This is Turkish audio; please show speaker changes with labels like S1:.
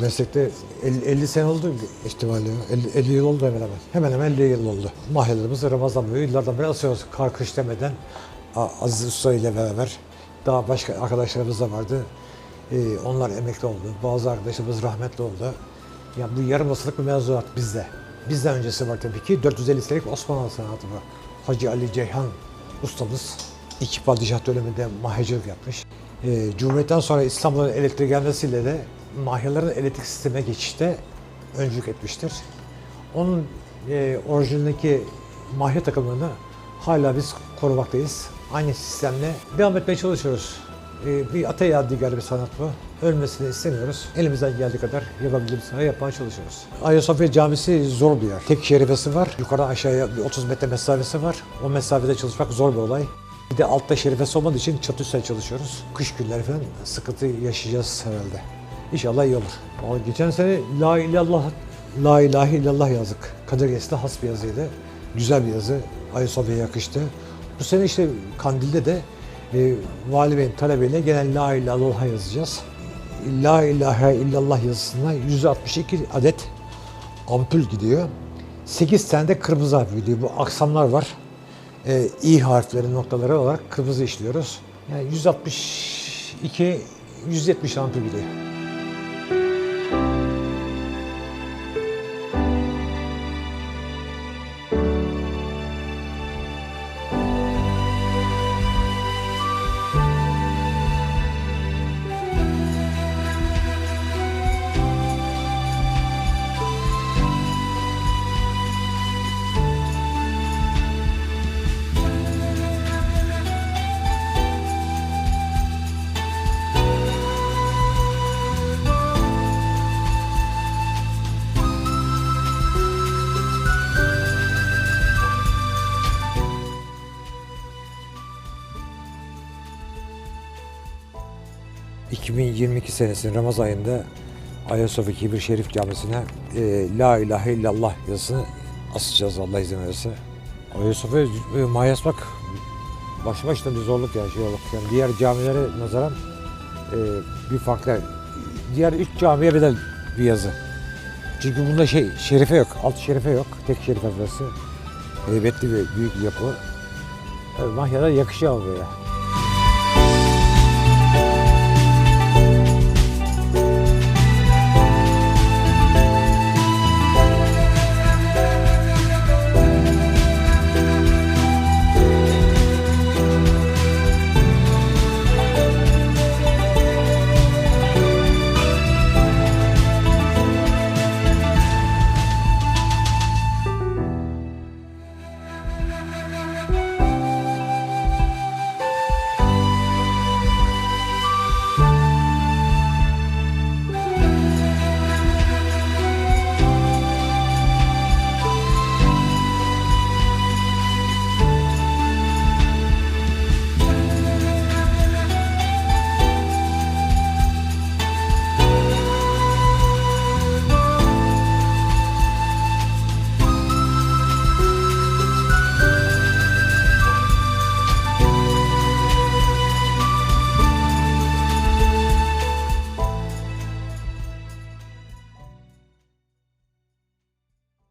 S1: Meslekte 50, 50 sene oldu ihtimalle. ya. 50, 50 yıl oldu hemen hemen. Hemen hemen 50 yıl oldu. Mahallelerimiz Ramazan boyu yıllardan beri asıyoruz. Kar kış demeden Aziz Usta ile beraber daha başka arkadaşlarımız da vardı. Ee, onlar emekli oldu. Bazı arkadaşlarımız rahmetli oldu. Ya bu yarım asırlık bir mevzuat bizde. Bizden öncesi var tabii ki. 450 senelik Osmanlı sanatı bu. Hacı Ali Ceyhan ustamız iki padişah döneminde mahiyecilik yapmış. Ee, Cumhuriyet'ten sonra İstanbul'un elektriği gelmesiyle de mahiyelerin elektrik sistemine geçişte öncülük etmiştir. Onun e, orijinaldeki mahiye takımını hala biz korumaktayız. Aynı sistemle devam etmeye çalışıyoruz. Ee, bir ata yadigarı bir sanat bu. Ölmesini istemiyoruz. Elimizden geldiği kadar yapabildiğimiz kadar yapmaya çalışıyoruz. Ayasofya Camisi zor bir yer. Tek şerifesi var. Yukarı aşağıya bir 30 metre mesafesi var. O mesafede çalışmak zor bir olay. Bir de altta şerifesi olmadığı için çatı üstte çalışıyoruz. Kış günleri falan sıkıntı yaşayacağız herhalde. İnşallah iyi olur. Vallahi geçen sene La ilallah, La ilahe illallah yazdık. Kadir Yesi'de has bir yazıydı. Güzel bir yazı. Ayasofya'ya yakıştı. Bu sene işte Kandil'de de e, Vali Bey'in talebiyle gene La ilahe illallah yazacağız. La ilahe illallah yazısına 162 adet ampul gidiyor. 8 tane de kırmızı harf gidiyor. Bu aksamlar var. E, İ harfleri noktaları olarak kırmızı işliyoruz. Yani 162 170 ampul gidiyor. ...2022 senesinin Ramazan ayında... ...Ayasofya Kibir Şerif Camisi'ne... E, ...La ilahe illallah yazısını... ...asacağız Allah izin verirse. Ayasofya e, mayasmak... ...başlı başına bir zorluk yani şey olarak. Yani diğer camilere nazaran... e, ...bir farklı... ...diğer üç camiye bedel bir yazı. Çünkü bunda şey, şerife yok. Alt şerife yok. Tek şerife burası. Heybetli bir büyük yapı. Tabii Mahya'da yakışıyor buraya.